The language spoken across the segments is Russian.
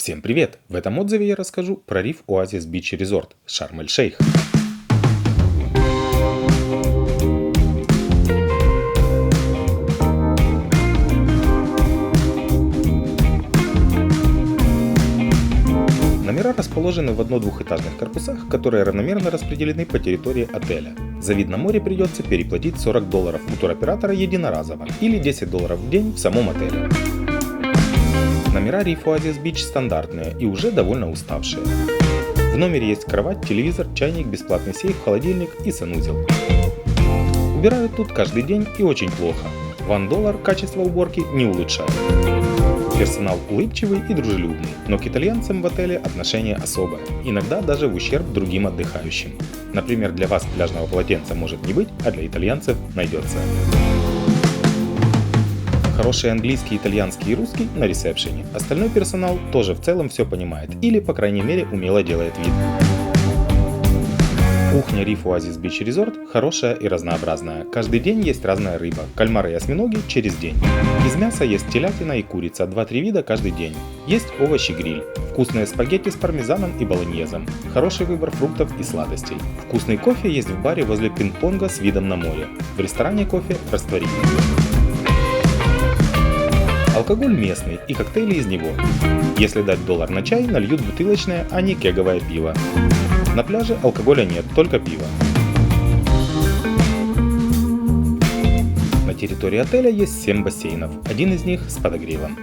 Всем привет! В этом отзыве я расскажу про риф Oasis Beach Resort Шарм-эль-Шейх. Номера расположены в одно-двухэтажных корпусах, которые равномерно распределены по территории отеля. За вид на море придется переплатить 40 долларов у туроператора единоразово или 10 долларов в день в самом отеле. Номера Reef Oasis Beach стандартные и уже довольно уставшие. В номере есть кровать, телевизор, чайник, бесплатный сейф, холодильник и санузел. Убирают тут каждый день и очень плохо. Ван доллар качество уборки не улучшает. Персонал улыбчивый и дружелюбный, но к итальянцам в отеле отношение особое, иногда даже в ущерб другим отдыхающим. Например, для вас пляжного полотенца может не быть, а для итальянцев найдется. Хороший английский, итальянский и русский на ресепшене. Остальной персонал тоже в целом все понимает, или по крайней мере умело делает вид. Кухня Reef Oasis Beach Resort хорошая и разнообразная. Каждый день есть разная рыба, кальмары и осьминоги через день. Из мяса есть телятина и курица, 2-3 вида каждый день. Есть овощи-гриль, вкусные спагетти с пармезаном и болоньезом, хороший выбор фруктов и сладостей. Вкусный кофе есть в баре возле пинг-понга с видом на море. В ресторане кофе растворительный. Алкоголь местный и коктейли из него. Если дать доллар на чай, нальют бутылочное, а не кеговое пиво. На пляже алкоголя нет, только пиво. На территории отеля есть 7 бассейнов, один из них с подогревом.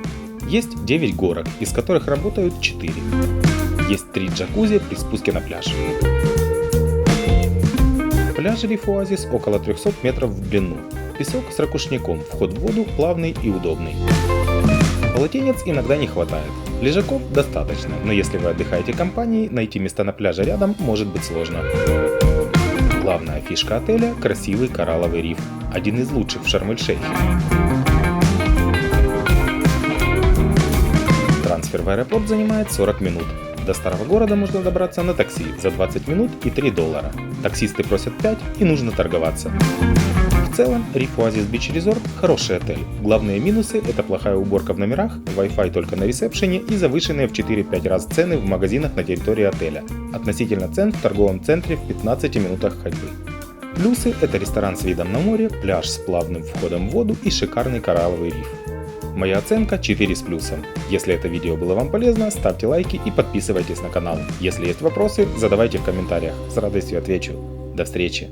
Есть 9 горок, из которых работают 4. Есть 3 джакузи при спуске на пляж. Пляж Риф Оазис около 300 метров в длину. Песок с ракушняком, вход в воду плавный и удобный. Полотенец иногда не хватает. Лежаков достаточно, но если вы отдыхаете компанией, найти места на пляже рядом может быть сложно. Главная фишка отеля – красивый коралловый риф, один из лучших в Шарм-эль-Шейхе. Трансфер в аэропорт занимает 40 минут. До старого города можно добраться на такси за 20 минут и 3 доллара. Таксисты просят 5 и нужно торговаться. В целом, Reef Oasis Beach Resort – хороший отель. Главные минусы – это плохая уборка в номерах, Wi-Fi только на ресепшене и завышенные в 4-5 раз цены в магазинах на территории отеля, относительно цен в торговом центре в 15 минутах ходьбы. Плюсы – это ресторан с видом на море, пляж с плавным входом в воду и шикарный коралловый риф. Моя оценка 4 с плюсом. Если это видео было вам полезно, ставьте лайки и подписывайтесь на канал. Если есть вопросы, задавайте в комментариях, с радостью отвечу. До встречи!